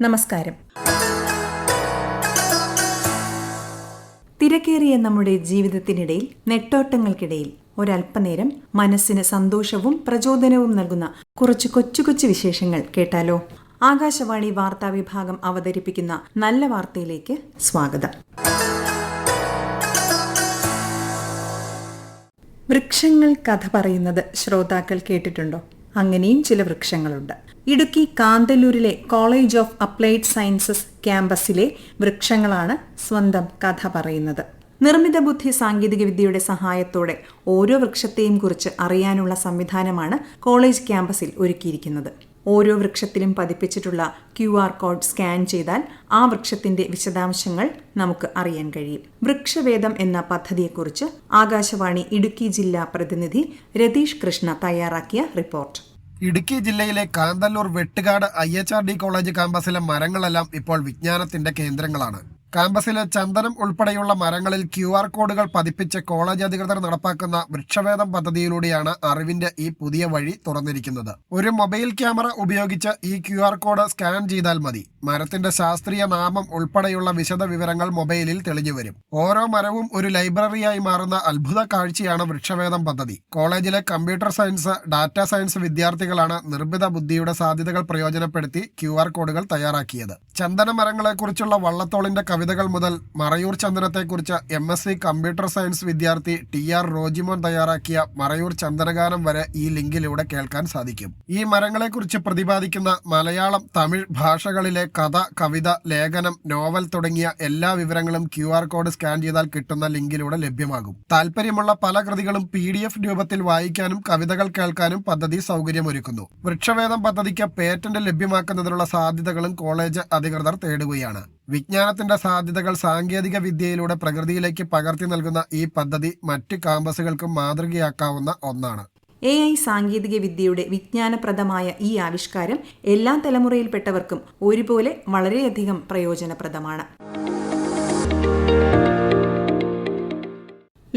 നമസ്കാരം. തിരക്കേറിയ നമ്മുടെ ജീവിതത്തിനിടയിൽ നെട്ടോട്ടങ്ങൾക്കിടയിൽ ഒരല്പനേരം മനസ്സിന് സന്തോഷവും പ്രചോദനവും നൽകുന്ന കുറച്ച് കൊച്ചു കൊച്ചു വിശേഷങ്ങൾ കേട്ടാലോ? ആകാശവാണി വാർത്താ വിഭാഗം അവതരിപ്പിക്കുന്ന നല്ല വാർത്തയിലേക്ക് സ്വാഗതം. വൃക്ഷങ്ങൾ കഥ പറയുന്നത് ശ്രോതാക്കൾ കേട്ടിട്ടുണ്ടോ? അങ്ങനെയും ചില വൃക്ഷങ്ങളുണ്ട്. ഇടുക്കി കാന്തല്ലൂരിലെ കോളേജ് ഓഫ് അപ്ലൈഡ് സയൻസസ് ക്യാമ്പസിലെ വൃക്ഷങ്ങളാണ് സ്വന്തം കഥ പറയുന്നത്. നിർമ്മിത ബുദ്ധി സാങ്കേതികവിദ്യയുടെ സഹായത്തോടെ ഓരോ വൃക്ഷത്തെയും കുറിച്ച് അറിയാനുള്ള സംവിധാനമാണ് കോളേജ് ക്യാമ്പസിൽ ഒരുക്കിയിരിക്കുന്നത്. ഓരോ വൃക്ഷത്തിലും പതിപ്പിച്ചിട്ടുള്ള ക്യു ആർ കോഡ് സ്കാൻ ചെയ്താൽ ആ വൃക്ഷത്തിന്റെ വിശദാംശങ്ങൾ നമുക്ക് അറിയാൻ കഴിയും. വൃക്ഷവേദം എന്ന പദ്ധതിയെക്കുറിച്ച് ആകാശവാണി ഇടുക്കി ജില്ലാ പ്രതിനിധി രതീഷ് കൃഷ്ണ തയ്യാറാക്കിയ റിപ്പോർട്ട്. ഇടുക്കി ജില്ലയിലെ Kanthalloor Vettukad I H R D college ക്യാമ്പസിലെ മരങ്ങളെല്ലാം ഇപ്പോൾ വിജ്ഞാനത്തിന്റെ കേന്ദ്രങ്ങളാണ്. ക്യാമ്പസിലെ ചന്ദനം ഉൾപ്പെടെയുള്ള മരങ്ങളിൽ ക്യു ആർ കോഡുകൾ പതിപ്പിച്ച് കോളേജ് അധികൃതർ നടപ്പാക്കുന്ന വൃക്ഷവേദം പദ്ധതിയിലൂടെയാണ് അറിവിന്റെ ഈ പുതിയ വഴി തുറന്നിരിക്കുന്നത്. ഒരു മൊബൈൽ ക്യാമറ ഉപയോഗിച്ച് ഈ ക്യു ആർ കോഡ് സ്കാൻ ചെയ്താൽ മതി. മരത്തിന്റെ ശാസ്ത്രീയ നാമം ഉൾപ്പെടെയുള്ള വിശദ വിവരങ്ങൾ മൊബൈലിൽ തെളിഞ്ഞുവരും ഓരോ മരവും ഒരു ലൈബ്രറിയായി മാറുന്ന അത്ഭുത കാഴ്ചയാണ് വൃക്ഷവേദം പദ്ധതി. കോളേജിലെ കമ്പ്യൂട്ടർ സയൻസ് ഡാറ്റ സയൻസ് വിദ്യാർത്ഥികളാണ് നിർമ്മിത ബുദ്ധിയുടെ സാധ്യതകൾ പ്രയോജനപ്പെടുത്തി ക്യു ആർ കോഡുകൾ തയ്യാറാക്കിയത്. ചന്ദന മരങ്ങളെക്കുറിച്ചുള്ള വള്ളത്തോളിന്റെ കവിതകൾ മുതൽ Marayur ചന്ദനത്തെക്കുറിച്ച് M S C computer science വിദ്യാർത്ഥി ടി ആർ റോജിമോൻ തയ്യാറാക്കിയ മറയൂർ ചന്ദനഗാനം വരെ ഈ ലിങ്കിലൂടെ കേൾക്കാൻ സാധിക്കും. ഈ മരങ്ങളെക്കുറിച്ച് പ്രതിപാദിക്കുന്ന മലയാളം തമിഴ് ഭാഷകളിലെ കഥ കവിത ലേഖനം നോവൽ തുടങ്ങിയ എല്ലാ വിവരങ്ങളും ക്യു കോഡ് സ്കാൻ ചെയ്താൽ കിട്ടുന്ന ലിങ്കിലൂടെ ലഭ്യമാകും. താല്പര്യമുള്ള പല കൃതികളും പി രൂപത്തിൽ വായിക്കാനും കവിതകൾ കേൾക്കാനും പദ്ധതി സൗകര്യമൊരുക്കുന്നു. വൃക്ഷവേദം പദ്ധതിക്ക് പേറ്റന്റ് ലഭ്യമാക്കുന്നതിനുള്ള സാധ്യതകളും കോളേജ് അധികൃതർ തേടുകയാണ്. വിജ്ഞാനത്തിന്റെ സാധ്യതകൾ സാങ്കേതിക വിദ്യയിലൂടെ പ്രകൃതിയിലേക്ക് പകർത്തി നൽകുന്ന ഈ പദ്ധതി മറ്റ് കാമ്പസുകൾക്കും മാതൃകയാക്കാവുന്ന ഒന്നാണ്. എ ഐ സാങ്കേതിക വിദ്യയുടെ വിജ്ഞാനപ്രദമായ ഈ ആവിഷ്കാരം എല്ലാ തലമുറയിൽപ്പെട്ടവർക്കും ഒരുപോലെ വളരെയധികം പ്രയോജനപ്രദമാണ്.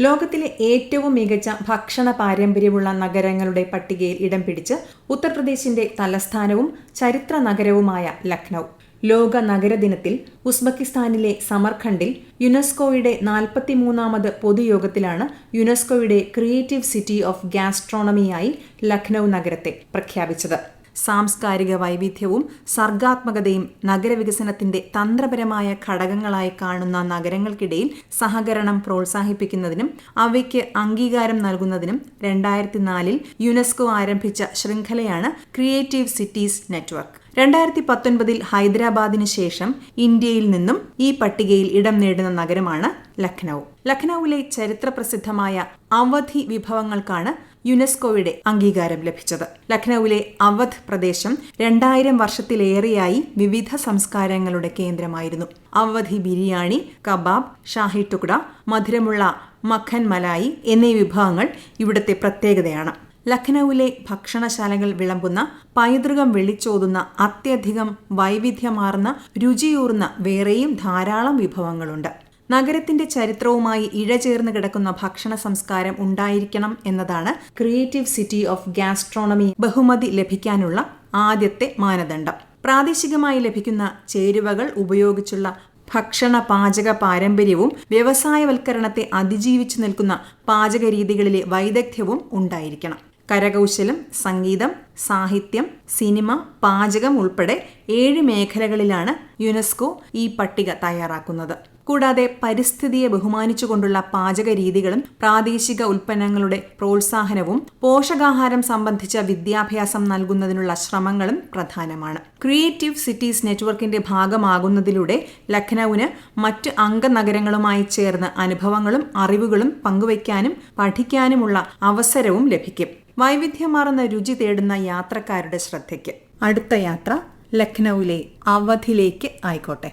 ലോകത്തിലെ ഏറ്റവും മികച്ച ഭക്ഷണ പാരമ്പര്യമുള്ള നഗരങ്ങളുടെ പട്ടികയിൽ ഇടം പിടിച്ച് ഉത്തർപ്രദേശിന്റെ തലസ്ഥാനവും ചരിത്ര നഗരവുമായ ലക്നൗ. ലോക നഗര ദിനത്തിൽ ഉസ്ബക്കിസ്ഥാനിലെ സമർഖണ്ഡിൽ യുനെസ്കോയുടെ നാൽപ്പത്തിമൂന്നാമത് പൊതുയോഗത്തിലാണ് യുനെസ്കോയുടെ ക്രിയേറ്റീവ് സിറ്റി ഓഫ് ഗാസ്ട്രോണമിയായി ലക്നൗ നഗരത്തെ പ്രഖ്യാപിച്ചത്. സാംസ്കാരിക വൈവിധ്യവും സർഗാത്മകതയും നഗരവികസനത്തിന്റെ തന്ത്രപരമായ ഘടകങ്ങളായി കാണുന്ന നഗരങ്ങൾക്കിടയിൽ സഹകരണം പ്രോത്സാഹിപ്പിക്കുന്നതിനും അവയ്ക്ക് അംഗീകാരം നൽകുന്നതിനും രണ്ടായിരത്തി നാലിൽ യുനെസ്കോ ആരംഭിച്ച ശൃംഖലയാണ് ക്രിയേറ്റീവ് സിറ്റീസ് നെറ്റ്വർക്ക്. രണ്ടായിരത്തി പത്തൊൻപതിൽ ഹൈദരാബാദിന് ശേഷം ഇന്ത്യയിൽ നിന്നും ഈ പട്ടികയിൽ ഇടം നേടുന്ന നഗരമാണ് ലക്നൌ ലക്നൌവിലെ ചരിത്രപ്രസിദ്ധമായ അവധി വിഭവങ്ങൾക്കാണ് യുനെസ്കോയുടെ അംഗീകാരം ലഭിച്ചത്. ലക്നൌവിലെ അവധ് പ്രദേശം രണ്ടായിരം വർഷത്തിലേറെയായി വിവിധ സംസ്കാരങ്ങളുടെ കേന്ദ്രമായിരുന്നു. അവധി ബിരിയാണി കബാബ് ഷാഹി ടുക്ട മധുരമുള്ള മഖൻ മലായി എന്നീ വിഭവങ്ങൾ ഇവിടുത്തെ പ്രത്യേകതയാണ്. ലഖ്നൌവിലെ ഭക്ഷണശാലകൾ വിളമ്പുന്ന പൈതൃകം വിളിച്ചോതുന്ന അത്യധികം വൈവിധ്യമാർന്ന രുചിയൂർന്ന വേറെയും ധാരാളം വിഭവങ്ങളുണ്ട്. നഗരത്തിന്റെ ചരിത്രവുമായി ഇഴചേർന്ന് കിടക്കുന്ന ഭക്ഷണ സംസ്കാരം ഉണ്ടായിരിക്കണം എന്നതാണ് ക്രിയേറ്റീവ് സിറ്റി ഓഫ് ഗാസ്ട്രോണമി ബഹുമതി ലഭിക്കാനുള്ള ആദ്യത്തെ മാനദണ്ഡം. പ്രാദേശികമായി ലഭിക്കുന്ന ചേരുവകൾ ഉപയോഗിച്ചുള്ള ഭക്ഷണ പാചക പാരമ്പര്യവും വ്യവസായവൽക്കരണത്തെ അതിജീവിച്ചു നിൽക്കുന്ന പാചക രീതികളിലെ വൈദഗ്ധ്യവും ഉണ്ടായിരിക്കണം. കരകൗശലം സംഗീതം സാഹിത്യം സിനിമ പാചകം ഉൾപ്പെടെ ഏഴ് മേഖലകളിലാണ് യുനെസ്കോ ഈ പട്ടിക തയ്യാറാക്കുന്നത്. കൂടാതെ പരിസ്ഥിതിയെ ബഹുമാനിച്ചുകൊണ്ടുള്ള പാചക രീതികളും പ്രാദേശിക ഉൽപ്പന്നങ്ങളുടെ പ്രോത്സാഹനവും പോഷകാഹാരം സംബന്ധിച്ച വിദ്യാഭ്യാസം നൽകുന്നതിനുള്ള ശ്രമങ്ങളും പ്രധാനമാണ്. ക്രിയേറ്റീവ് സിറ്റീസ് നെറ്റ്വർക്കിന്റെ ഭാഗമാകുന്നതിലൂടെ ലഖ്നൌവിന് മറ്റ് അംഗനഗരങ്ങളുമായി ചേർന്ന് അനുഭവങ്ങളും അറിവുകളും പങ്കുവയ്ക്കാനും പഠിക്കാനുമുള്ള അവസരവും ലഭിക്കും. വൈവിധ്യമാർന്ന രുചി തേടുന്ന യാത്രക്കാരുടെ ശ്രദ്ധയ്ക്ക്. അടുത്ത യാത്ര ലഖ്നൌവിലെ അവധിലേക്ക് ആയിക്കോട്ടെ.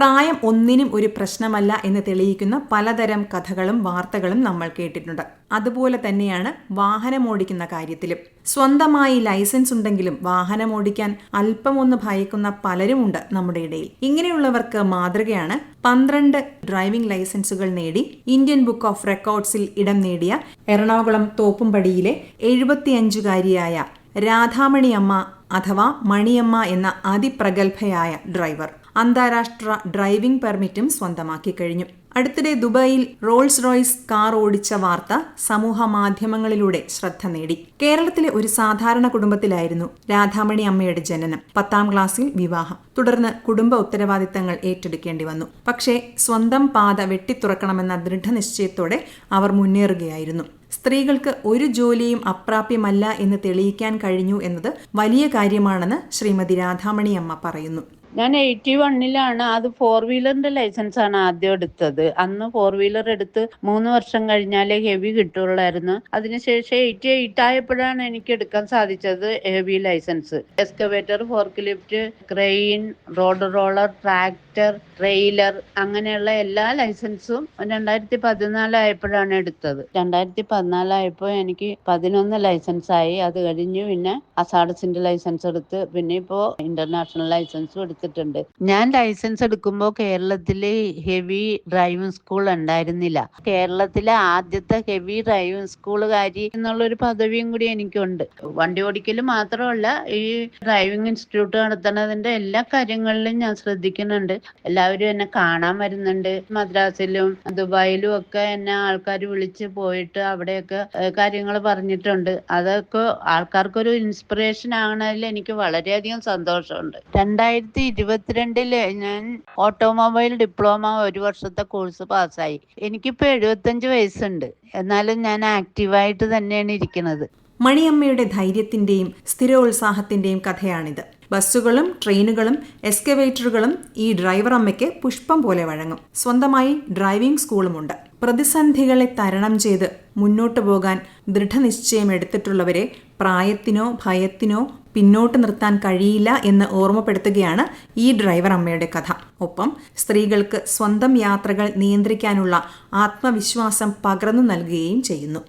പ്രായം ഒന്നിനും ഒരു പ്രശ്നമല്ല എന്ന് തെളിയിക്കുന്ന പലതരം കഥകളും വാർത്തകളും നമ്മൾ കേട്ടിട്ടുണ്ട്. അതുപോലെ തന്നെയാണ് വാഹനമോടിക്കുന്ന കാര്യത്തിലും. സ്വന്തമായി ലൈസൻസ് ഉണ്ടെങ്കിലും വാഹനമോടിക്കാൻ അല്പമൊന്ന് ഭയക്കുന്ന പലരുമുണ്ട് നമ്മുടെ ഇടയിൽ. ഇങ്ങനെയുള്ളവർക്ക് മാതൃകയാണ് പന്ത്രണ്ട് ഡ്രൈവിംഗ് ലൈസൻസുകൾ നേടി ഇന്ത്യൻ ബുക്ക് ഓഫ് റെക്കോർഡ്സിൽ ഇടം നേടിയ എറണാകുളം തോപ്പുംപടിയിലെ എഴുപത്തിയഞ്ചുകാരിയായ രാധാമണി അമ്മ അഥവാ മണിയമ്മ എന്ന അതിപ്രഗത്ഭയായ ഡ്രൈവർ. അന്താരാഷ്ട്ര ഡ്രൈവിംഗ് പെർമിറ്റും സ്വന്തമാക്കി കഴിഞ്ഞു. അടുത്തിടെ ദുബായിൽ റോൾസ് റോയ്സ് കാർ ഓടിച്ച വാർത്ത സമൂഹ മാധ്യമങ്ങളിലൂടെ ശ്രദ്ധ നേടി. കേരളത്തിലെ ഒരു സാധാരണ കുടുംബത്തിലായിരുന്നു രാധാമണി അമ്മയുടെ ജനനം. പത്താം ക്ലാസ്സിൽ വിവാഹം. തുടർന്ന് കുടുംബ ഉത്തരവാദിത്തങ്ങൾ ഏറ്റെടുക്കേണ്ടി വന്നു. പക്ഷേ സ്വന്തം പാത വെട്ടിത്തുറക്കണമെന്ന ദൃഢനിശ്ചയത്തോടെ അവർ മുന്നേറുകയായിരുന്നു. സ്ത്രീകൾക്ക് ഒരു ജോലിയും അപ്രാപ്യമല്ല എന്ന് തെളിയിക്കാൻ കഴിഞ്ഞു എന്നത് വലിയ കാര്യമാണെന്ന് ശ്രീമതി രാധാമണി അമ്മ പറയുന്നു. ഞാൻ എയ്റ്റി വണ്ണിലാണ്. അത് ഫോർ വീലറിന്റെ ലൈസൻസ് ആണ് ആദ്യം എടുത്തത്. അന്ന് ഫോർ വീലർ എടുത്ത് മൂന്ന് വർഷം കഴിഞ്ഞാലേ ഹെവി കിട്ടുള്ളായിരുന്നു. അതിനുശേഷം എയ്റ്റി എയ്റ്റ് ആയപ്പോഴാണ് എനിക്ക് എടുക്കാൻ സാധിച്ചത് heavy licence. Excavator forklift crane road roller tractor trailer അങ്ങനെയുള്ള എല്ലാ ലൈസൻസും രണ്ടായിരത്തി പതിനാലായപ്പോഴാണ് എടുത്തത്. രണ്ടായിരത്തി പതിനാലായപ്പോൾ എനിക്ക് പതിനൊന്ന് ലൈസൻസ് ആയി അത് കഴിഞ്ഞ് പിന്നെ അസാഡസിന്റെ ലൈസൻസ് എടുത്ത് പിന്നെ ഇപ്പോ ഇന്റർനാഷണൽ ലൈസൻസും എടുത്തിട്ടുണ്ട് ഞാൻ ലൈസൻസ് എടുക്കുമ്പോൾ കേരളത്തിൽ ഹെവി ഡ്രൈവിംഗ് സ്കൂൾ ഉണ്ടായിരുന്നില്ല. കേരളത്തിലെ ആദ്യത്തെ ഹെവി ഡ്രൈവിംഗ് സ്കൂളുകാരി എന്നുള്ള ഒരു പദവിയും കൂടി എനിക്കുണ്ട്. വണ്ടി ഓടിക്കൽ മാത്രമല്ല ഈ ഡ്രൈവിംഗ് ഇൻസ്റ്റിറ്റ്യൂട്ട് നടത്തുന്നതിന്റെ എല്ലാ കാര്യങ്ങളിലും ഞാൻ ശ്രദ്ധിക്കുന്നുണ്ട്. എല്ലാവരും എന്നെ കാണാൻ വരുന്നുണ്ട്. മദ്രാസിലും ദുബായിലും ഒക്കെ എന്നെ ആൾക്കാർ വിളിച്ച് പോയിട്ട് അവിടെയൊക്കെ കാര്യങ്ങൾ പറഞ്ഞിട്ടുണ്ട്. അതൊക്കെ ആൾക്കാർക്കൊരു ഇൻസ്പിറേഷൻ ആകണതിൽ എനിക്ക് വളരെയധികം സന്തോഷമുണ്ട്. രണ്ടായിരത്തി ഇരുപത്തിരണ്ടിൽ ഞാൻ ഓട്ടോമൊബൈൽ ഡിപ്ലോമ ഒരു വർഷത്തെ കോഴ്സ് പാസ്സായി. എനിക്കിപ്പോ എഴുപത്തഞ്ച് വയസ്സുണ്ട്. എന്നാലും ഞാൻ ആക്റ്റീവായിട്ട് തന്നെയാണ് ഇരിക്കുന്നത്. മണിയമ്മയുടെ ധൈര്യത്തിന്റെയും സ്ഥിരോത്സാഹത്തിന്റെയും കഥയാണിത്. ബസ്സുകളും ട്രെയിനുകളും എസ്കവേറ്ററുകളും ഈ ഡ്രൈവർ അമ്മയ്ക്ക് പുഷ്പം പോലെ വഴങ്ങും. സ്വന്തമായി ഡ്രൈവിംഗ് സ്കൂളുമുണ്ട്. പ്രതിസന്ധികളെ തരണം ചെയ്ത് മുന്നോട്ടു പോകാൻ ദൃഢനിശ്ചയം എടുത്തിട്ടുള്ളവരെ പ്രായത്തിനോ ഭയത്തിനോ പിന്നോട്ട് നിർത്താൻ കഴിയില്ല എന്ന് ഓർമ്മപ്പെടുത്തുകയാണ് ഈ ഡ്രൈവർ അമ്മയുടെ കഥ. ഒപ്പം സ്ത്രീകൾക്ക് സ്വന്തം യാത്രകൾ നിയന്ത്രിക്കാനുള്ള ആത്മവിശ്വാസം പകർന്നു നൽകുകയും ചെയ്യുന്നു.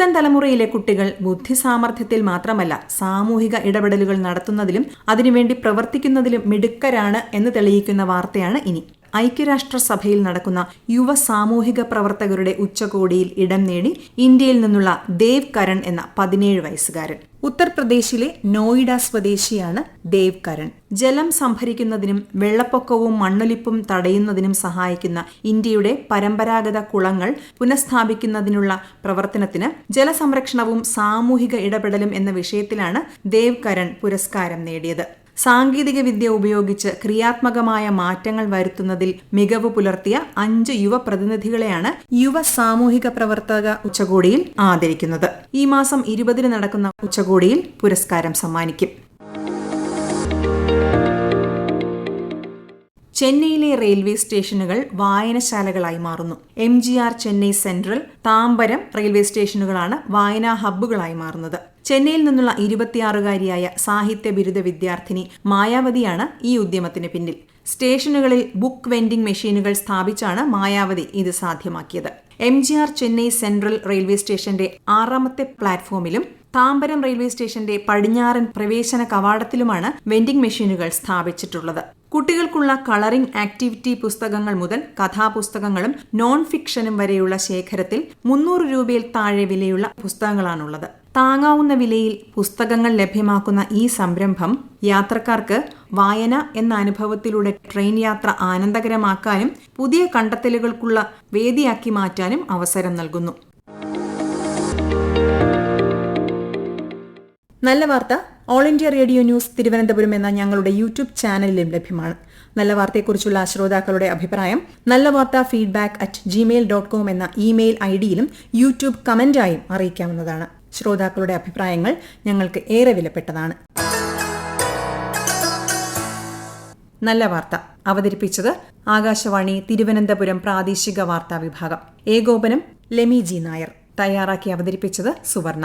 പുത്തൻ തലമുറയിലെ കുട്ടികൾ ബുദ്ധിസാമർഥ്യത്തിൽ മാത്രമല്ല സാമൂഹിക ഇടപെടലുകൾ നടത്തുന്നതിലും അതിനുവേണ്ടി പ്രവർത്തിക്കുന്നതിലും മിടുക്കരാണ് എന്ന് തെളിയിക്കുന്ന വാർത്തയാണ് ഇനി. ഐക്യരാഷ്ട്രസഭയിൽ നടക്കുന്ന യുവ സാമൂഹിക പ്രവർത്തകരുടെ ഉച്ചകോടിയിൽ ഇടം നേടി ഇന്ത്യയിൽ നിന്നുള്ള ദേവ് കരൺ എന്ന പതിനേഴ് വയസ്സുകാരൻ. ഉത്തർപ്രദേശിലെ നോയിഡ സ്വദേശിയാണ് ദേവ് കരൺ. ജലം സംഭരിക്കുന്നതിനും വെള്ളപ്പൊക്കവും മണ്ണൊലിപ്പും തടയുന്നതിനും സഹായിക്കുന്ന ഇന്ത്യയുടെ പരമ്പരാഗത കുളങ്ങൾ പുനഃസ്ഥാപിക്കുന്നതിനുള്ള പ്രവർത്തനത്തിന് ജലസംരക്ഷണവും സാമൂഹിക ഇടപെടലും എന്ന വിഷയത്തിലാണ് ദേവ് കരൺ പുരസ്കാരം നേടിയത്. സാങ്കേതിക വിദ്യ ഉപയോഗിച്ച് ക്രിയാത്മകമായ മാറ്റങ്ങൾ വരുത്തുന്നതിൽ മികവ് പുലർത്തിയ അഞ്ച് യുവ പ്രതിനിധികളെയാണ് യുവ സാമൂഹിക പ്രവർത്തക ഉച്ചകോടിയിൽ ആദരിക്കുന്നത്. ഈ മാസം ഇരുപതിന് നടക്കുന്ന ഉച്ചകോടിയിൽ പുരസ്കാരം സമ്മാനിക്കും. ചെന്നൈയിലെ റെയിൽവേ സ്റ്റേഷനുകൾ വായനശാലകളായി മാറുന്നു. M G R Chennai Central Tambaram railway സ്റ്റേഷനുകളാണ് വായനാ ഹബ്ബുകളായി മാറുന്നത്. ചെന്നൈയിൽ നിന്നുള്ള ഇരുപത്തിയാറുകാരിയായ സാഹിത്യ ബിരുദ വിദ്യാർത്ഥിനി മായാവതിയാണ് ഈ ഉദ്യമത്തിന് പിന്നിൽ. സ്റ്റേഷനുകളിൽ ബുക്ക് വെൻഡിംഗ് മെഷീനുകൾ സ്ഥാപിച്ചാണ് മായാവതി ഇത് സാധ്യമാക്കിയത്. M G R Chennai Central railway സ്റ്റേഷന്റെ ആറാമത്തെ പ്ലാറ്റ്ഫോമിലും താമ്പരം റെയിൽവേ സ്റ്റേഷന്റെ പടിഞ്ഞാറൻ പ്രവേശന കവാടത്തിലുമാണ് വെൻഡിംഗ് മെഷീനുകൾ സ്ഥാപിച്ചിട്ടുള്ളത്. കുട്ടികൾക്കുള്ള കളറിംഗ് ആക്ടിവിറ്റി പുസ്തകങ്ങൾ മുതൽ കഥാപുസ്തകങ്ങളും നോൺ ഫിക്ഷനും വരെയുള്ള ശേഖരത്തിൽ മുന്നൂറ് രൂപയിൽ താഴെ വിലയുള്ള പുസ്തകങ്ങളാണുള്ളത്. താങ്ങാവുന്ന വിലയിൽ പുസ്തകങ്ങൾ ലഭ്യമാക്കുന്ന ഈ സംരംഭം യാത്രക്കാർക്ക് വായന എന്ന അനുഭവത്തിലൂടെ ട്രെയിൻ യാത്ര ആനന്ദകരമാക്കാനും പുതിയ കണ്ടെത്തലുകൾക്കുള്ള വേദിയാക്കി മാറ്റാനും അവസരം നൽകുന്നു. നല്ല വാർത്ത. All India Radio News Thiruvananthapuram എന്ന ഞങ്ങളുടെ യൂട്യൂബ് ചാനലിലും ലഭ്യമാണ്. നല്ല വാർത്തയെക്കുറിച്ചുള്ള ശ്രോതാക്കളുടെ അഭിപ്രായം നല്ല വാർത്ത feedback at Gmail dot com എന്ന ഇമെയിൽ ഐ ഡിയിലും യൂട്യൂബ് കമന്റായും അറിയിക്കാവുന്നതാണ്. ശ്രോതാക്കളുടെ അഭിപ്രായങ്ങൾ ഞങ്ങൾക്ക് ഏറെ വിലപ്പെട്ടതാണ്. നല്ല വാർത്ത. അവതരിപ്പിച്ചത് ആകാശവാണി തിരുവനന്തപുരം പ്രാദേശിക വാർത്താ വിഭാഗം. ഏകോപനം ലെമി ജി നായർ. തയ്യാറാക്കി അവതരിപ്പിച്ചത് സുവർണ.